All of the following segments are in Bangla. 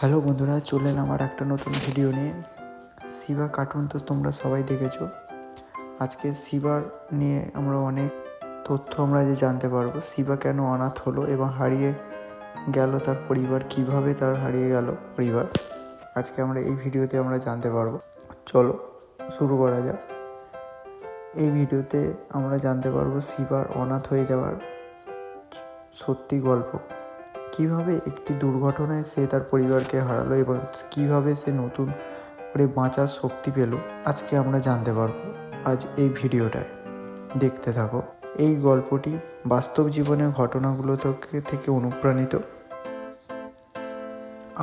হ্যালো বন্ধুরা, চলে এলাম আমার একটা নতুন ভিডিও নিয়ে। শিবা কার্টুন তো তোমরা সবাই দেখেছ। আজকে শিবার নিয়ে আমরা অনেক তথ্য আমরা যে জানতে পারব, শিবা কেন অনাথ হলো এবং হারিয়ে গেল তার পরিবার, কীভাবে তার হারিয়ে গেল পরিবার, আজকে আমরা এই ভিডিওতে আমরা জানতে পারব। চলো, শুরু করা যাক। এই ভিডিওতে আমরা জানতে পারব শিবার অনাথ হয়ে যাওয়ার সত্যি গল্প। কীভাবে একটি দুর্ঘটনায় সে তার পরিবারকে হারালো এবং কীভাবে সে নতুন করে বাঁচার শক্তি পেল, আজকে আমরা জানতে পারব আজ এই ভিডিওটায়। দেখতে থাকো। এই গল্পটি বাস্তব জীবনের ঘটনাগুলো থেকে অনুপ্রাণিত।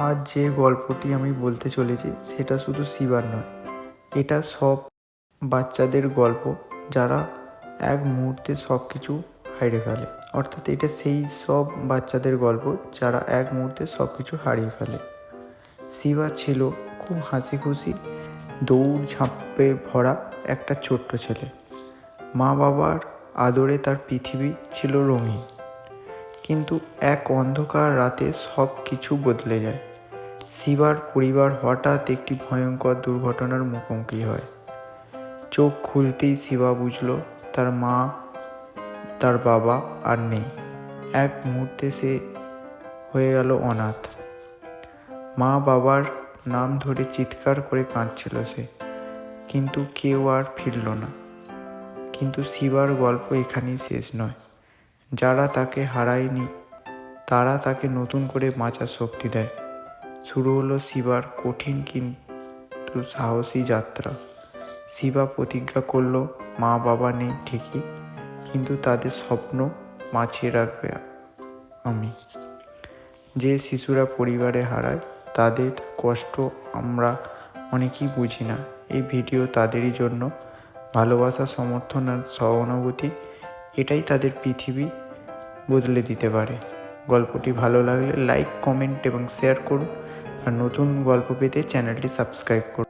আজ যে গল্পটি আমি বলতে চলেছি, সেটা শুধু শিবার নয়, এটা সব বাচ্চাদের গল্প, যারা এক মুহূর্তে সব কিছু হারিয়ে ফেলে। অর্থাৎ এটা সেই সব বাচ্চাদের গল্প যারা এক মুহূর্তে সব কিছু হারিয়ে ফেলে। শিবা ছিল খুব হাসি খুশি দৌড় ঝাঁপে ভরা একটা ছোট্ট ছেলে। মা বাবার আদরে তার পৃথিবী ছিল রঙিন, কিন্তু এক অন্ধকার রাতে সব কিছু বদলে যায়। শিবার পরিবার হঠাৎ একটি ভয়ঙ্কর দুর্ঘটনার মুখোমুখি হয়। চোখ খুলতেই শিবা বুঝল তার মা তার বাবা আর নেই। এক মুহূর্তে সে হয়ে গেল অনাথ। মা বাবার নাম ধরে চিৎকার করে কাঁদছিল সে, কিন্তু কেউ আর ফিরল না। কিন্তু শিবার গল্প এখানেই শেষ নয়। যারা তাকে হারায়নি, তারা তাকে নতুন করে বাঁচার শক্তি দেয়। শুরু হলো শিবার কঠিন কিন্তু সাহসী যাত্রা। শিবা প্রতিজ্ঞা করল, মা বাবা নেই ঠিকই। কিন্তু তাদের স্বপ্ন বাঁচিয়ে রাখবে আমি। যে শিশুরা পরিবারে হারায়, তাদের কষ্ট আমরা অনেকেই বুঝি না। এই ভিডিও তাদেরই জন্য ভালোবাসা, সমর্থন আর সহানুভূতি, এটাই তাদের পৃথিবী বদলে দিতে পারে। গল্পটি ভালো লাগলে লাইক, কমেন্ট এবং শেয়ার করুন। আর নতুন গল্প পেতে চ্যানেলটি সাবস্ক্রাইব করুন।